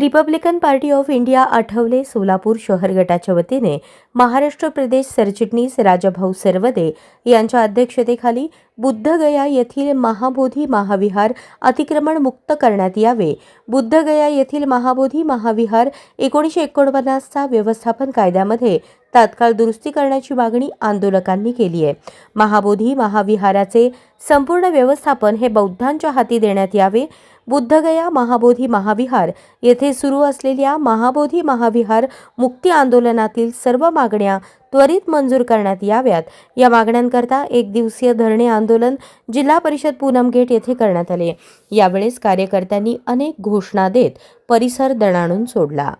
Republican party of India Athawale Solapur शहर गटाच्या वतीने. महाराष्ट्र प्रदेश सरचिटणीस राजाभाऊ सरवदे यांच्या अध्यक्षतेखाली बुद्धगया येथील महाबोधी महाविहार अतिक्रमण मुक्त करण्यात यावे. बुद्धगया येथील महाबोधी महाविहार एकोणीसशे एकोणपन्नासचा व्यवस्थापन कायद्यामध्ये तात्काळ दुरुस्ती करण्याची मागणी आंदोलकांनी केली आहे. महाबोधी महाविहाराचे संपूर्ण व्यवस्थापन हे बौद्धांच्या हाती देण्यात यावे. बुद्धगया महाबोधी महाविहार येथे सुरू असलेल्या महाबोधी महाविहार मुक्ती आंदोलनातील सर्व मागण्या त्वरित मंजूर करण्यात याव्यात. या मागण्यांकरता एक दिवसीय धरणे आंदोलन जिल्हा परिषद पूनम गेट येथे करण्यात आले. यावेळेस कार्यकर्त्यांनी अनेक घोषणा देत परिसर दणाणून सोडला.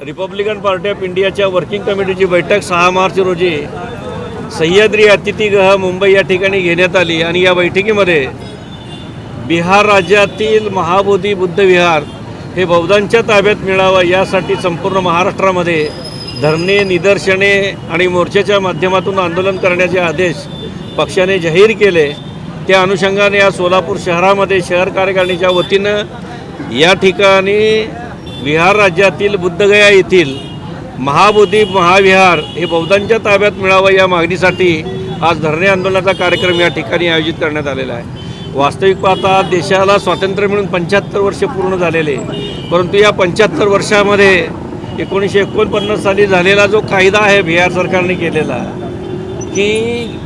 रिपब्लिकन पार्टी ऑफ इंडियाच्या वर्किंग कमिटीची बैठक सहा मार्च रोजी सह्याद्री अतिथीगृह मुंबई या ठिकाणी घेण्यात आली आणि या बैठकीमध्ये बिहार राज्यातील महाबोधी बुद्ध विहार हे बौद्धांच्या ताब्यात मिळावं यासाठी संपूर्ण महाराष्ट्रामध्ये धरणे निदर्शने आणि मोर्चाच्या माध्यमातून आंदोलन करण्याचे आदेश पक्षाने जाहीर केले त्या अनुषंगाने या सोलापूर शहरामध्ये शहर कार्यकारिणीच्या वतीनं या ठिकाणी बिहार राज्यातील बुद्धगया येथील महाबोधी महाविहार हे बौद्धांच्या ताब्यात मिळावं या मागणीसाठी आज धरणे आंदोलनाचा कार्यक्रम या ठिकाणी आयोजित करण्यात आलेला आहे. वास्तविक पाहता देशाला स्वातंत्र्य मिळून पंच्याहत्तर वर्ष पूर्ण झालेले परंतु या पंच्याहत्तर वर्षामध्ये एकोणीसशे एकोणपन्नास साली झालेला जो कायदा आहे बिहार सरकारने केलेला की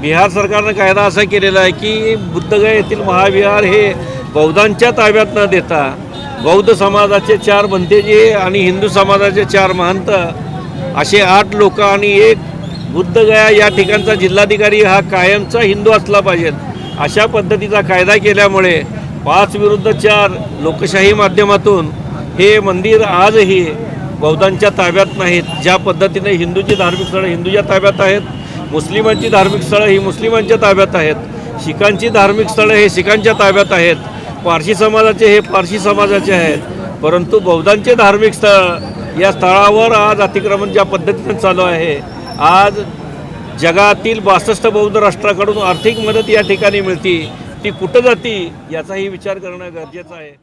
बिहार सरकारनं कायदा असा केलेला आहे की बुद्धगया येथील महाविहार हे बौद्धांच्या ताब्यात न देता बौद्ध समाजाचे चार भंतेजी आणि हिंदू समाजाचे चार महंत असे आठ लोक आणि एक बुद्धगया या ठिकाणचा जिल्हाधिकारी हा कायमचा हिंदू असला पाहिजे. अशा पद्धतीचा कायदा केल्यामुळे पाच विरुद्ध चार लोकशाही माध्यमातून हे मंदिर आजही बौद्धांच्या ताब्यात नाहीत. ज्या पद्धतीने हिंदूची धार्मिक स्थळं हिंदूच्या ताब्यात आहेत मुस्लिमांची धार्मिक स्थळं ही मुस्लिमांच्या ताब्यात आहेत. शिखांची धार्मिक स्थळं हे शिखांच्या ताब्यात आहेत. पारशी समाजाचे हे पारशी समाजाचे आहेत. परंतु बौद्धांचे धार्मिक स्थळ या स्थळावर आज अतिक्रमण ज्या पद्धतीने चालू आहे आज जगातील बासष्ट बौद्ध राष्ट्राकडून आर्थिक मदत या ठिकाणी मिळती ती कुठं जाती याचाही विचार करणं गरजेचं आहे.